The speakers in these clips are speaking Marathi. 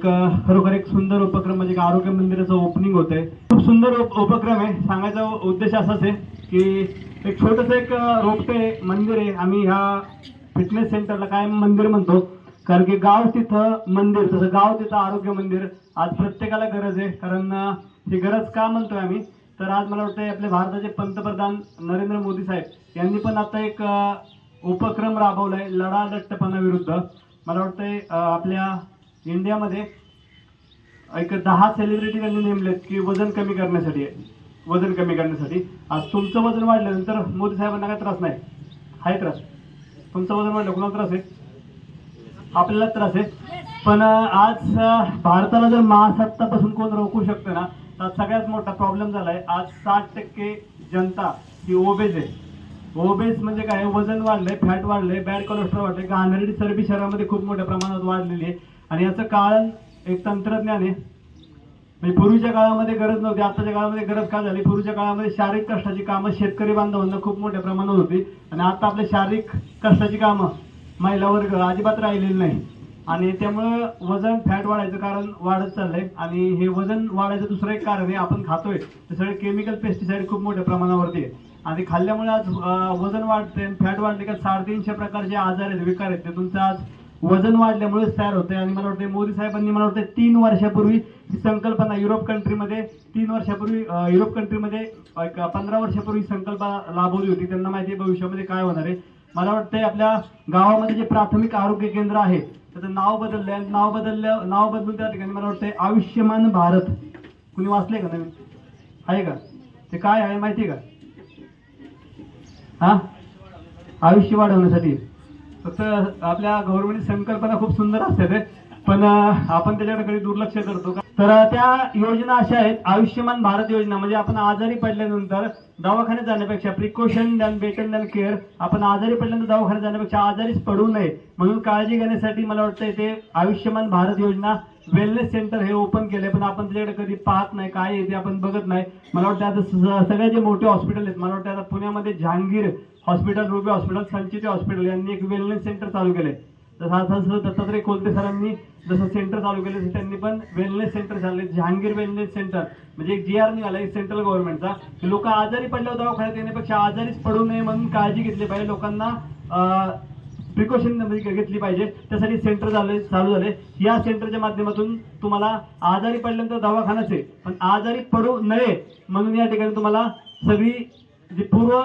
एक खरोखर एक सुंदर उपक्रम म्हणजे एक आरोग्य मंदिराचं ओपनिंग होत आहे खूप सुंदर उप- उपक्रम आहे. सांगायचा उद्देश असाच आहे की एक छोटंसं एक रोपटे मंदिर आहे. आम्ही ह्या फिटनेस सेंटरला काय मंदिर म्हणतो. कारण की गाव तिथं मंदिर तसं गाव तिथं आरोग्य मंदिर आज प्रत्येकाला गरज आहे. कारण ही गरज का म्हणतोय आम्ही? तर आज मला वाटतं आपले भारताचे पंतप्रधान नरेंद्र मोदी साहेब यांनी पण आता एक उपक्रम राबवलाय लढा लट्टपणा विरुद्ध मला वाटतंय आपल्या इंडियामध्ये एक दहा सेलिब्रिटी त्यांनी नेमलेत की वजन कमी करण्यासाठी वजन कमी करण्यासाठी. आज तुमचं वजन वाढल्यानंतर मोदी साहेबांना काय त्रास नाही. आहे त्रास. तुमचं वजन वाढलं कुणाला त्रास आहे? आपल्याला त्रास आहे. पण आज भारताला जर महासत्तापासून कोण रोखू शकतं ना तर सगळ्यात मोठा प्रॉब्लेम झाला आहे आज साठ टक्के जनता ही ओबेज आहे. ओबेज म्हणजे काय? वजन वाढलंय फॅट वाढलंय बॅड कोलेस्ट्रॉल वाढलंय. घाणेरडी चरबी शहरामध्ये खूप मोठ्या प्रमाणात वाढलेली आहे. आणि याचं कारण एक तंत्रज्ञान आहे. म्हणजे पूर्वीच्या काळामध्ये गरज नव्हती आताच्या काळामध्ये गरज का झाली? पूर्वीच्या काळामध्ये शारीरिक कष्टाची कामं शेतकरी बांधवांना खूप मोठ्या प्रमाणात होती. आणि आता आपल्या शारीरिक कष्टाची कामं महिला वर्ग अजिबात राहिलेली नाही. आणि त्यामुळं वजन फॅट वाढायचं कारण वाढत चाललंय. आणि हे वजन वाढायचं दुसरं एक कारण आहे आपण खातोय. ते सगळे केमिकल पेस्टिसाईड खूप मोठ्या प्रमाणावरती आहे. आणि खाल्ल्यामुळे आज वजन वाढते फॅट वाढते का साडेतीनशे प्रकारचे आजार आहेत विकार आहेत. ते तुमचं आज वजन वाढल्यामुळे तयार होते आणि मला वाटतं मोदी साहेबांनी मला वाटतं तीन वर्षापूर्वी ही संकल्पना युरोप कंट्रीमध्ये तीन वर्षापूर्वी युरोप कंट्रीमध्ये एक पंधरा वर्षापूर्वी संकल्पना राबवली होती. त्यांना माहिती आहे भविष्यामध्ये काय होणार आहे. मला वाटतंय आपल्या गावामध्ये जे प्राथमिक आरोग्य केंद्र आहे त्याचं नाव बदललंय. आणि नाव बदललं नाव बदलून त्या ठिकाणी मला वाटतंय आयुष्यमान भारत. कुणी वाचलंय का नवीन? आहे का? ते काय आहे माहिती आहे का? हा? आयुष्य वाढवण्यासाठी. फक्त आपल्या गव्हर्नमेंट संकल्पना खूप सुंदर असतात ते. पण आपण त्याच्याकडे कधी दुर्लक्ष करतो का? तर त्या योजना अशा आहेत. आयुष्यमान भारत योजना म्हणजे आपण आजारी पडल्यानंतर दवाखान्यात जाण्यापेक्षा precaution than better than care आपण आजारी पडल्यानंतर दवाखान्यात जाण्यापेक्षा आजारीच पडू नये. म्हणून काळजी घेण्यासाठी मला वाटतं ते आयुष्यमान भारत योजना वेलनेस सेंटर हे ओपन केले पण आपण त्याच्याकडे कधी पाहत नाही काय आहे ते आपण बघत नाही. मला वाटतं आता सगळ्या सगळे जे मोठे हॉस्पिटल आहेत मला वाटतं आता पुण्यामध्ये Jehangir hospital Ruby hospital Sanchit hospital यांनी एक वेलनेस सेंटर चालू केले तसं तसं दत्तात्रय कोलते सरांनी जसं सेंटर चालू केले तसं त्यांनी पण वेलनेस सेंटर चालले. जहांगीर वेलनेस सेंटर म्हणजे एक जी आर निघाला सेंट्रल गव्हर्नमेंटचा की लोक आजारी पडल्यावर दवाखान्यात येण्यापेक्षा आजारीच पडू नये म्हणून काळजी घेतली पाहिजे. लोकांना प्रिकॉशन म्हणजे घेतली पाहिजे. त्यासाठी सेंटर झाले चालू झाले. या सेंटरच्या माध्यमातून तुम्हाला आजारी पडल्यानंतर दवाखानाच आहे पण आजारी पडू नये म्हणून या ठिकाणी तुम्हाला सगळी जी पूर्व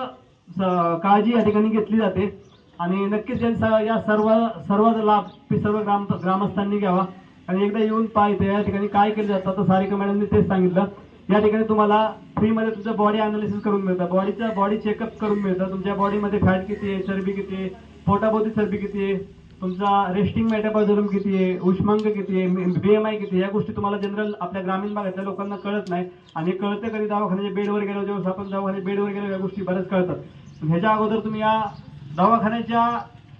काळजी या ठिकाणी घेतली जाते. आणि नक्कीच या स- या सर्व सर्व लाभ सर्व ग्राम ग्रामस्थांनी घ्यावा. आणि एकदा येऊन पाहिजे या ठिकाणी काय केलं जातं. तर सारिका मॅडमने तेच सांगितलं. या ठिकाणी तुम्हाला फ्रीमध्ये तुमचं बॉडी अनालिसिस करून मिळतं. बॉडीचं बॉडी चेकअप करून मिळतं. तुमच्या बॉडीमध्ये फॅट किती आहे चरबी किती आहे पोटाभोवती चरबी किती आहे तुमचा रेस्टिंग मेटाबॉलिझम किती आहे? उष्मांक किती आहे? बी एम आय किती आहे? या गोष्टी तुम्हाला जनरल आपल्या ग्रामीण भागातल्या लोकांना कळत नाही. आणि कळतं कधी दवाखान्याच्या बेडवर गेलो जेव्हा आपण दवाखान्याच्या बेडवर गेलो या गोष्टी बऱ्याच कळतात. ह्याच्या अगोदर तुम्ही या दवाखान्याच्या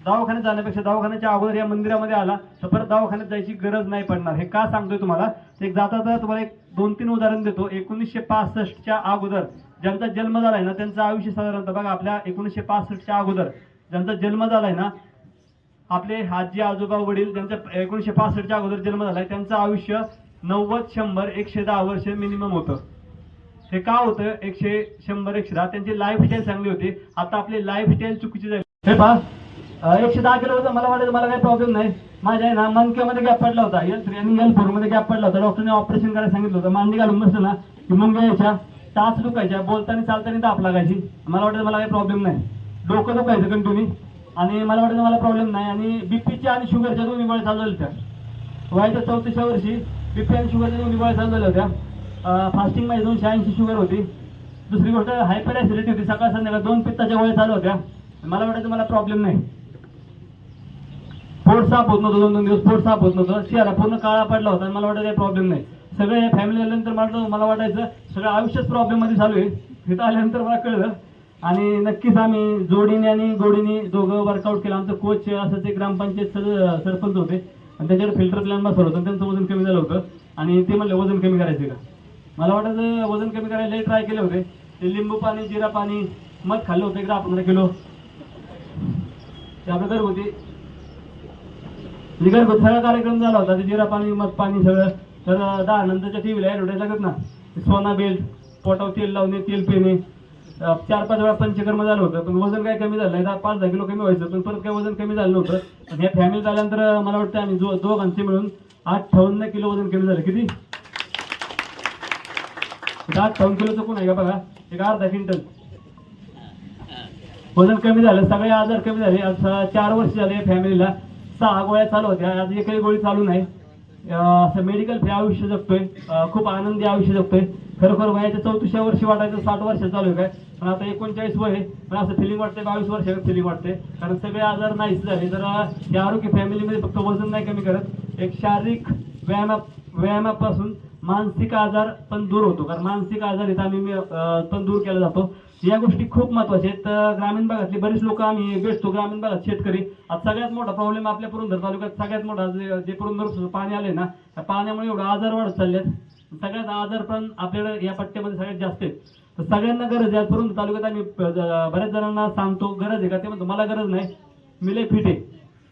दवाखान्यात जाण्यापेक्षा दवाखान्याच्या अगोदर या मंदिरामध्ये आला तर परत दवाखान्यात जायची गरज नाही पडणार. हे का सांगतोय तुम्हाला? एक जाता जाता तुम्हाला एक दोन तीन उदाहरण देतो. एकोणीसशे पासष्टच्या अगोदर ज्यांचा जन्म झालाय ना त्यांचं आयुष्य साधारणतः बघा आपल्या एकोणीसशे पासष्टच्या अगोदर ज्यांचा जन्म झालाय ना आपले हाजी आजोबा वडील त्यांचा एकोणीशे पासष्टच्या अगोदर जन्म झालाय त्यांचं आयुष्य नव्वद शंभर एकशे दहा वर्ष मिनिमम होतं. हे का होतं? एकशे शंभर एकशे दहा. त्यांची लाईफस्टाईल चांगली होती. आता आपली लाईफस्टाईल चुकीची झाली. हे पहा. एकशे दहा किलो होतं. मला वाटतं मला काही प्रॉब्लेम नाही. माझ्या आहे ना मनक्यामध्ये गॅप पडला होता. एल थ्री आणि एल फोरमध्ये गॅप पडला होता. डॉक्टरने ऑपरेशन करायला सांगितलं होतं. मांडी घालून बसलं ना की मग यायच्या टाच दुखायच्या. बोलताना चालताना ताप लागायची. मला वाटतं मला काही प्रॉब्लेम नाही. डोकं दुखायचं कंटिन्यू आणि मला वाटतं मला प्रॉब्लेम नाही. आणि बीपीच्या आणि शुगरच्या दोन्ही गोळ्या चालू झाल्या होत्या. वयाच्या चौतीसच्या वर्षी बीपी आणि शुगरच्या दोन्ही गोळ्या चालू झाल्या होत्या. फास्टिंगमध्ये दोनशे ऐंशी शुगर होती. दुसरी गोष्ट हायपर ॲसिडिटी होती. सकाळ संध्याकाळ दोन पित्ताच्या गोळ्या चालू होत्या. मला वाटायचं मला प्रॉब्लेम नाही. पोट साफ होत नव्हतं. दोन दोन दिवस पोट साफ होत नव्हतं. चेहरा पूर्ण काळा पडला होता मला वाटतं काही प्रॉब्लेम नाही. सगळं या फॅमिली आल्यानंतर मला मला वाटायचं सगळं आयुष्यच प्रॉब्लेममध्ये चालू आहे. तिथं आल्यानंतर मला कळलं आणि नक्कीच आम्ही जोडीने आणि गोडीने दोघं वर्कआउट केलं. आमचं कोच असं ते ग्रामपंचायत सर- सरपंच होते. आणि त्याच्याकडे फिल्टर प्लॅन बसवलं होतं त्यांचं वजन कमी झालं होतं. आणि ते म्हणलं वजन कमी करायचं का? मला वाटतं वजन कमी करायला ट्राय केले होते. ते लिंबू पाणी जिरा पाणी मध खाल्लं होतं एक पंधरा किलो. ते आपलं घरगुती म्हणजे सगळा कार्यक्रम झाला होता. ते जिरा पाणी मध पाणी सगळं. तर दहा नंतरच्या टीव्हीला ॲडव्हर्टाईज लागत ना. सोना बेल्ट पोटावर तेल लावणे तेल पिणे चार पाच वेळा पंचकर्म झालं होतं पण वजन काय कमी झालं नाही पाच दहा किलो कमी व्हायचं पण परत काय वजन कमी झालं नव्हतं. पण ह्या फॅमिली झाल्यानंतर मला वाटतं आम्ही जो दोघांचे मिळून अठ्ठावन्न किलो वजन कमी झालं. किती? अठ्ठावन्न किलोचं कोण आहे का बघा? एक अर्धा क्विंटल. वजन कमी झालं सगळे आजार कमी झाले. आज चार वर्ष झाले फॅमिलीला सहा गोळ्या चालू होत्या आज एकही गोळी चालू नाही. असं मेडिकल फ्री आयुष्य जगतोय. खूप आनंदी आयुष्य जगतोय. खरोखर वयाच्या चौतीसच्या वर्षी वाटायचं साठ वर्ष चालू आहे काय? पण आता एकोणचाळीस वय आहे. पण असं फिलिंग वाटते बावीस वर्ष फिलिंग वाटते कारण सगळे आजार नाहीच झाले. तर हे या आरोग्य फॅमिलीमध्ये फक्त वजन नाही कमी करत एक शारीरिक व्यायामा व्यायामापासून मानसिक आजार पण दूर होतो. कारण मानसिक आजार इथं आम्ही पण दूर केला जातो. या गोष्टी खूप महत्त्वाच्या आहेत. तर ग्रामीण भागातली बरीच लोक आम्ही भेटतो. ग्रामीण भागात शेतकरी. आज सगळ्यात मोठा प्रॉब्लेम आपल्या पुरंदर तालुक्यात सगळ्यात मोठा जे जे पुरंदर पाणी आले ना त्या पाण्यामुळे एवढं आजार वाढत चालले आहेत सगळ्यात आजार पण आपल्याकडे या पट्ट्यामध्ये सगळ्यात जास्त आहेत. तर सगळ्यांना गरज आहे. परंतु तालुक्यात आम्ही ब- बऱ्याच जणांना सांगतो गरज आहे का? ते म्हणतो मला गरज नाही. मी लय फिट आहे.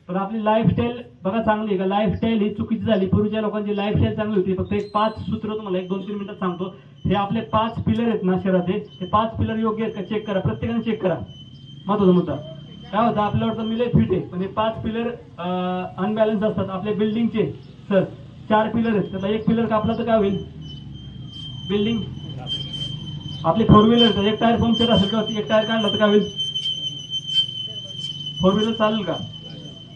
पण आपली लाईफस्टाईल बघा चांगली आहे का? लाईफस्टाईल ही चुकीची झाली. पूर्वीच्या लोकांची लाईफस्टाईल चांगली होती. फक्त एक पाच सूत्र तुम्हाला एक दोन तीन मिनिटात सांगतो. हे आपले पाच पिलर आहेत ना शहराचे ते पाच पिलर योग्य आहेत का? चेक करा. प्रत्येकाने चेक करा. महत्त्वाचा मुद्दा. काय होतं? आपल्याला वाटतं मी लय फिट आहे. पण हे पाच पिलर अनबॅलन्स असतात. आपल्या बिल्डिंगचे सर चार पिलर आहेत. त्याला एक पिलर कापला तर काय होईल? बिल्डिंग आपली फोर व्हीलर एक टायर पंक्चर असेल किंवा एक टायर काढला तर काय होईल? फोर व्हीलर चालेल का?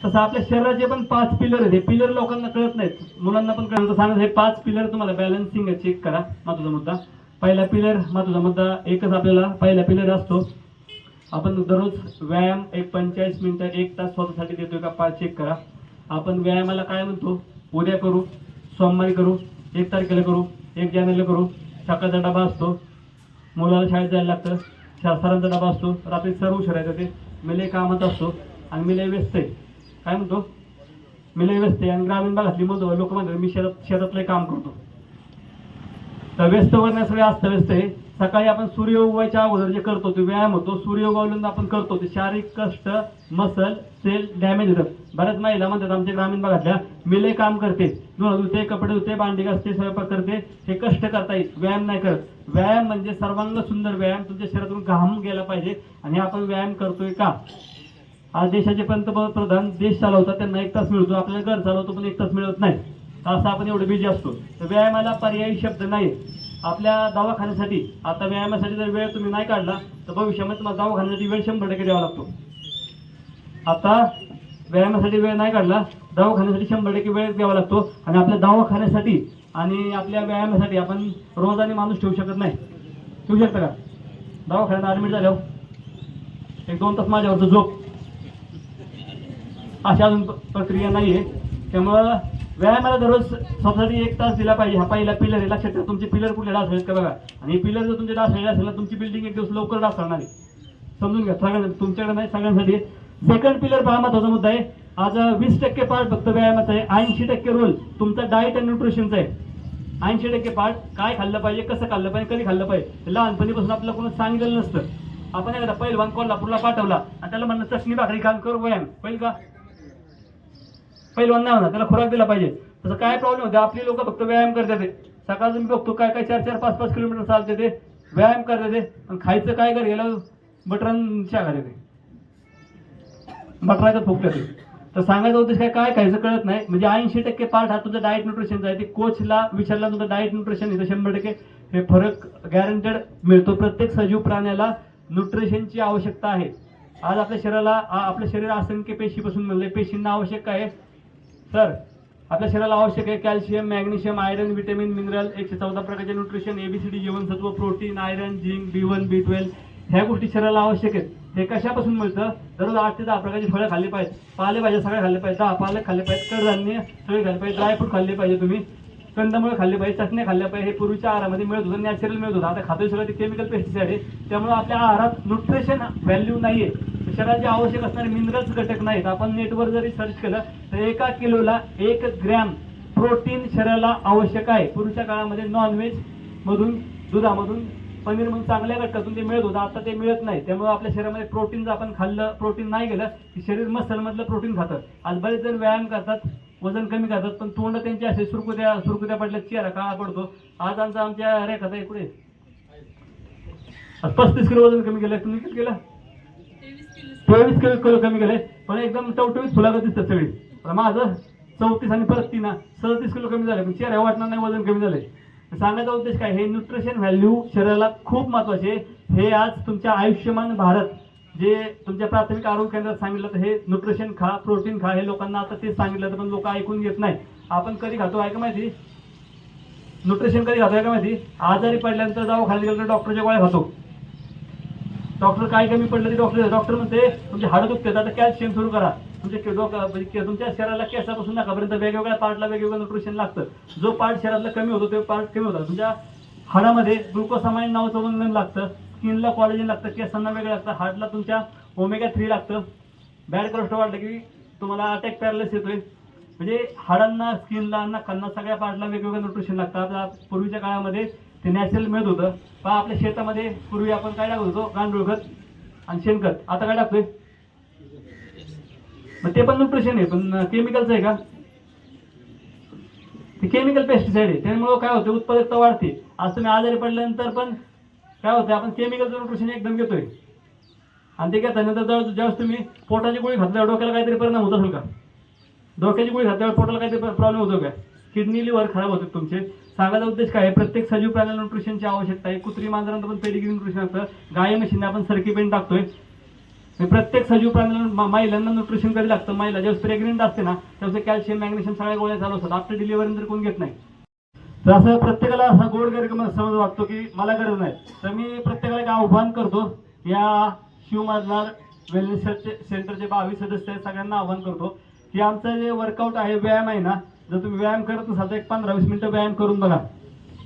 तसं आपल्या शरीराचे पण पाच पिलर आहेत. हे पिलर लोकांना कळत नाहीत. मुलांना पण कळत सांगत हे पाच पिलर तुम्हाला बॅलन्सिंग चेक करा. महत्त्वाचा मुद्दा. पहिला पिलर महत्त्वाचा मुद्दा. एकच आपल्याला पहिला पिलर असतो. आपण दररोज व्यायाम एक पंचेचाळीस मिनिटं एक तास स्वतःसाठी देतोय का? पाच चेक करा. आपण व्यायामाला काय म्हणतो? उद्या करू सोमवारी करू एक तारखेला करू एक जानेवारीला करू. सकाळचा डबा असतो. मुलाला शाळेत जायला लागतं. शा- सरांचा डबा असतो. रात्री सर्व उशिरायचं ते. मी लई कामात असतो आणि मी लय व्यस्त आहे. काय म्हणतो? मी लय व्यस्त आहे आणि ग्रामीण भागातली मधु लोक म्हणतात मी शेतात शेतातलं काम करतो. तर व्यस्त वर्ण सगळे अस्तव्यस्त आहे. सकाळी आपण सूर्य उगवायच्या अगोदर जे करतो ते व्यायाम होतो. सूर्य उगवल्यानंतर आपण करतो ते शारीरिक कष्ट मसल सेल डॅमेज होतात बऱ्याच महिला म्हणतात आमच्या ग्रामीण भागातल्या मी लय काम करते. धुणं धुते कपडे धुते भांडी घासते स्वयंपाक करते. हे कष्ट करता येईल व्यायाम नाही करत. व्यायाम म्हणजे सर्वांग सुंदर व्यायाम तुमच्या शरीरातून घाम गेला पाहिजे. आणि आपण व्यायाम करतोय का? आज देशाचे पंतप्रधान देश चालवतात त्यांना एक तास मिळतो. आपल्याला घर चालवतो पण एक तास मिळत नाही. असं आपण एवढं बिझी असतो. तर व्यायामाला पर्यायी शब्द नाही आपल्या दवाखान्यासाठी आता व्यायामासाठी जर वेळ तुम्ही नाही काढला तर भविष्यामध्ये तुम्हाला दवाखान्यासाठी वेळ शंभर टक्के द्यावा लागतो. आता व्यायामासाठी वेळ नाही काढला दवाखान्यासाठी शंभर टक्के वेळ द्यावा लागतो. आणि आपल्या दवाखान्यासाठी आणि आपल्या व्यायामासाठी आपण रोजाने माणूस ठेवू शकत नाही. ठेवू शकता का? दवाखान्यात ॲडमिट झाल्यावर हो. एक दोन तास माझ्यावरचं झोप. अशी अजून प्रक्रिया नाही आहे त्यामुळं व्यायामाला दररोज स्वतःसाठी एक तास दिला पाहिजे. हा पहिला पिलर आहे. लक्षात ठेवा तुमचे पिलर कुठले डास आहेत का बघा? आणि पिलर जर तुमचे डास असेल तुमची बिल्डिंग एक दिवस लवकर डास आहे. समजून घ्या सगळ्यांना तुमच्याकडे नाही सगळ्यांसाठी. सेकंड पिलर पहा महत्त्वाचा मुद्दा आहे. आज वीस टक्के पार्ट फक्त व्यायामाचा आहे. ऐंशी टक्के रोल तुमचा डाएट आणि न्यूट्रिशनचा आहे. ऐंशी टक्के पार्ट काय खाल्लं पाहिजे कसं खाल्लं पाहिजे कधी खाल्लं पाहिजे लहानपणीपासून आपल्याला कोणी सांगितलेलं नसतं. आपण एखादा पहिलवान कोल्हापूरला पाठवला आणि त्याला म्हणलं चटणी भाकरी खाल करू व्यायाम पहिल का? पहिलवान नाही होणार त्याला खुराक दिला पाहिजे. तसं काय प्रॉब्लेम होते आपली लोक फक्त व्यायाम करतात ते. सकाळचं मी बघतो काय काय चार चार पाच पाच किलोमीटर चालते ते. व्यायाम करते ते. आणि खायचं काय कर गेलं बटरांच्या चहा ते बटराचं फुकलं ते तर सांगायचं उद्देश काय काय खायचं कळत नाही. म्हणजे ऐंशी टक्के पार्ट हा तुमचा डाएट न्यूट्रिशनचा आहे. ते कोचला विचारला तुमचं डाएट न्यूट्रिशन इथं शंभर टक्के हे फरक गॅरंटेड मिळतो. प्रत्येक सजीव प्राण्याला न्यूट्रिशनची आवश्यकता आहे. आज आपल्या शरीराला आपलं शरीर असंख्य पेशीपासून बनलंय. पेशींना आवश्यक आहे? तर आपल्या शरीराला आवश्यक आहे calcium magnesium iron vitamin mineral एकशे चौदा प्रकारचे न्यूट्रिशन एबीसीडी जीवनसत्व protein iron zinc B one B twelve ह्या गोष्टी शरीराला आवश्यक आहेत. हे कशापासून मिळतं? दररोज आठ ते दहा प्रकारची फळं खाल्ली पाहिजे पालेभाज्या सगळ्या खाल्ले पाहिजे दहा पालक खाल्ले पाहिजे कडधान्य सगळे खाल्ले पाहिजे ड्रायफ्रूट खाल्ले पाहिजे तुम्ही. कंदमुळे खाल्ले पाहिजे चटण्या खाल्ल्या पाहिजे हे पूर्वीच्या आहारामध्ये मिळत होतं. नॅचरल मिळत होतं. आता खातो सगळं. ते केमिकल पेस्टिसाइड आहे. त्यामुळे आपल्या आहारात न्यूट्रिशन व्हॅल्यू नाही आहे शरीरात जे आवश्यक असणारे मिनरल्स घटक नाहीत. आपण नेटवर जरी सर्च केलं तर एका किलोला एक ग्रॅम प्रोटीन शरीराला आवश्यक आहे. पूर्वीच्या काळामध्ये नॉनव्हेज मधून दुधामधून पनीर म्हणून चांगल्या घटकातून ते मिळत होतं. आता ते मिळत नाही. त्यामुळे आपल्या शरीरामध्ये प्रोटीन जर आपण खाल्लं प्रोटीन नाही गेलं की शरीर मसलमधलं प्रोटीन खातं. आज बरेच जण व्यायाम करतात वजन कमी करतात पण तोंड त्यांचे असे सुरकुत्या सुरकुत्या पडल्या चेहरा काळा पडतो. आज आमचा आमच्या रेखात आहे कुठे पस्तीस किलो वजन कमी केलं तुम्ही किती केलं? तेवीस किलो किलो कमी केले. पण एकदम टवटवीत फुलागत दिसतात सगळी. पण माझं चौतीस आणि परत तीन सदतीस किलो कमी झाले. पण चेहरा वाटणार नाही वजन कमी झाले सांगायचा उद्देश काय? हे न्यूट्रिशन व्हॅल्यू शरीराला खूप महत्त्वाचे आहे. हे आज तुमच्या आयुष्यमान भारत जे तुमच्या प्राथमिक आरोग्य केंद्रात सांगितलं तर हे न्यूट्रिशन खा प्रोटीन खा हे लोकांना आता तेच सांगितलं तर पण लोक ऐकून घेत नाही. आपण कधी खातो ऐका माहिती? न्यूट्रिशन कधी खातो ऐका माहिती? आजारी पडल्यानंतर दवाखान्यात गेलं तर डॉक्टरच्या गोळ्या खातो. डॉक्टर काय कमी पडलं ते डॉक्टर डॉक्टर म्हणते तुमचे हाडं दुखते आता कॅल्शियम सुरू करा. तुमच्या म्हणजे के- डोकं म्हणजे तुमच्या शरीराला केसापासून नाकापर्यंत वेगवेगळ्या पार्टला वेगवेगळं न्यूट्रिशन लागतं. जो पार्ट शरीरातला कमी होतो ते पार्ट कमी होतात तुमच्या हाडामध्ये ग्लुकोसामाइन नावाचं वंगण लागतं स्किनला कॉलेजन लागतं केसांना वेगळं लागतं हार्टला तुमच्या ओमेगा थ्री लागतं. बॅड कोलेस्ट्रॉल वाढलं की तुम्हाला अटॅक पॅरलेस येतोय. म्हणजे हाडांना स्किनला नाकांना सगळ्या पार्टला वेगवेगळं न्यूट्रिशन लागतं. आता पूर्वीच्या काळामध्ये ते नॅचरल मिळत होतं. पण आपल्या शेतामध्ये पूर्वी आपण काय टाकत होतो? गांडूळ खत आणि शेणखत. आता काय टाकतोय? मग ते पण न्यूट्रिशन आहे पण केमिकलचं आहे का? ते केमिकल पेस्टिसाइड आहे. त्यामुळे काय होतं उत्पादकता वाढते. आज तुम्ही आजारी पडल्यानंतर पण काय होतं आपण केमिकलचं न्यूट्रिशन एकदम घेतोय. आणि ते घेतल्यानंतर जवळ ज्यावेळेस तुम्ही पोटाची गोळी घातल्यावर डोक्याला काहीतरी परिणाम होत असेल का? डोक्याची गोळी घातल्यावर पोटाला काहीतरी प्रॉब्लेम होतो का? किडनी लिव्हर खराब होते तुमचे. सांगायचा उद्देश काय आहे? प्रत्येक सजीव प्राण्याला न्यूट्रिशनची आवश्यकता आहे. कुत्री मांजरांना पण पेडिग्री न्यूट्रिशन असतं. गाय म्हशींना आपण सरकी पेंट टाकतोय. प्रत्येक सजीव प्राण्याला महिलांना न्यूट्रिशन कधी लागतं. महिला ज्यावेळेस प्रेग्नेंट असते ना त्यावेळेस कॅल्शियम मॅग्नेशियम सगळ्या गोळ्या चालू असतात. आफ्टर डिलिव्हरी नंतर कोण घेत नाही. तर असं प्रत्येकाला असा गोड गैरसमज समज वाटतो की मला गरज नाही. तर मी प्रत्येकाला एक आव्हान करतो. या शिवमधला वेलनेस सेंटरचे बावीस सदस्य आहेत सगळ्यांना आव्हान करतो. की आमचं जे वर्कआउट आहे व्यायाम आहे ना जर तुम्ही व्यायाम करत नसाल तर एक पंधरा वीस मिनिटं व्यायाम करून बघा.